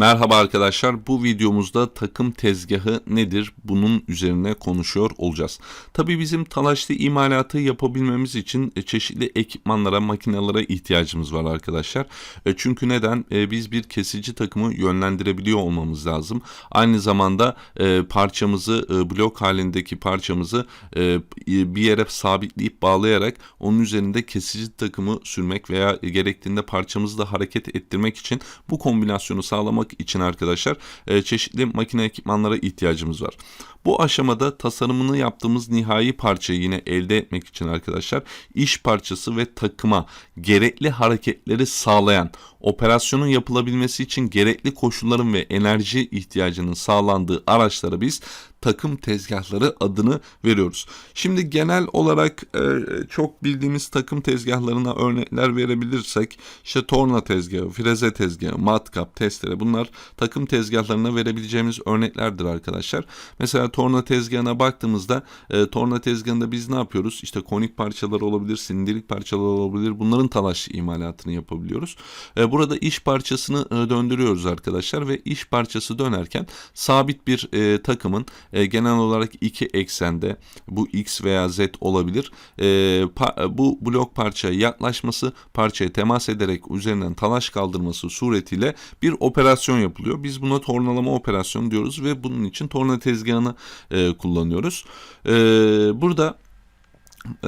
Merhaba arkadaşlar. Bu videomuzda takım tezgahı nedir? Bunun üzerine konuşuyor olacağız. Tabii bizim talaşlı imalatı yapabilmemiz için e, çeşitli ekipmanlara, makinelere ihtiyacımız var arkadaşlar. E, Çünkü neden? E, Biz bir kesici takımı yönlendirebiliyor olmamız lazım. Aynı zamanda parçamızı, blok halindeki parçamızı bir yere sabitleyip bağlayarak onun üzerinde kesici takımı sürmek veya gerektiğinde parçamızı da hareket ettirmek için bu kombinasyonu sağlamak için arkadaşlar e, çeşitli makine ekipmanlara ihtiyacımız var. Bu aşamada tasarımını yaptığımız nihai parçayı yine elde etmek için arkadaşlar iş parçası ve takıma gerekli hareketleri sağlayan operasyonun yapılabilmesi için gerekli koşulların ve enerji ihtiyacının sağlandığı araçlara biz takım tezgahları adını veriyoruz. Şimdi genel olarak e, çok bildiğimiz takım tezgahlarına örnekler verebilirsek işte torna tezgahı, freze tezgahı, matkap, testere bunlar takım tezgahlarına verebileceğimiz örneklerdir arkadaşlar. Mesela torna tezgahına baktığımızda e, torna tezgahında biz ne yapıyoruz? İşte konik parçalar olabilir, sindirik parçalar olabilir. Bunların talaşlı imalatını yapabiliyoruz. E, burada iş parçasını e, döndürüyoruz arkadaşlar ve iş parçası dönerken sabit bir e, takımın e, genel olarak iki eksende bu x veya z olabilir. E, pa- bu blok parçaya yaklaşması, parçaya temas ederek üzerinden talaş kaldırması suretiyle bir operasyon yapılıyor. Biz buna tornalama operasyonu diyoruz ve bunun için torna tezgahını e, kullanıyoruz. E, burada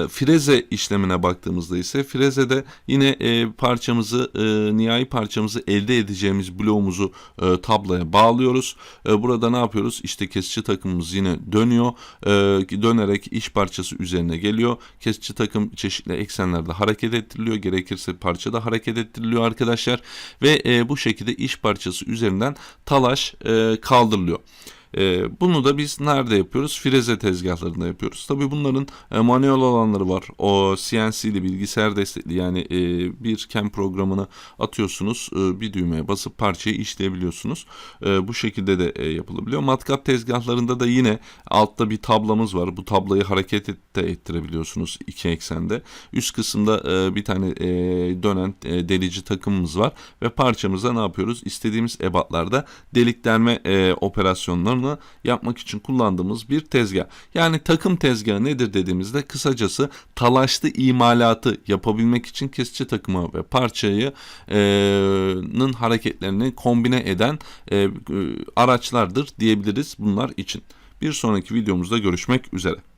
Freze işlemine baktığımızda ise frezede yine e, parçamızı e, nihai parçamızı elde edeceğimiz bloğumuzu e, tabloya bağlıyoruz. E, burada ne yapıyoruz? İşte kesici takımımız yine dönüyor. E, dönerek iş parçası üzerine geliyor. Kesici takım çeşitli eksenlerde hareket ettiriliyor. Gerekirse parça da hareket ettiriliyor arkadaşlar. Ve e, bu şekilde iş parçası üzerinden talaş e, kaldırılıyor. E, bunu da biz nerede yapıyoruz? Freze tezgahlarında yapıyoruz. Tabii bunların e, manuel olanları var. O CNC'li bilgisayar destekli yani e, bir CAM programını atıyorsunuz. e, bir düğmeye basıp parçayı işleyebiliyorsunuz. E, bu şekilde de e, yapılabiliyor. Matkap tezgahlarında da yine altta bir tablamız var. Bu tablayı hareket et- de ettirebiliyorsunuz iki eksende. Üst kısımda e, bir tane e, dönen e, delici takımımız var ve parçamıza ne yapıyoruz? İstediğimiz ebatlarda delik delme e, operasyonlarını yapmak için kullandığımız bir tezgah. Yani takım tezgahı nedir dediğimizde kısacası talaşlı imalatı yapabilmek için kesici takımı ve parçayı e, nın hareketlerini kombine eden e, e, araçlardır diyebiliriz bunlar için. Bir sonraki videomuzda görüşmek üzere.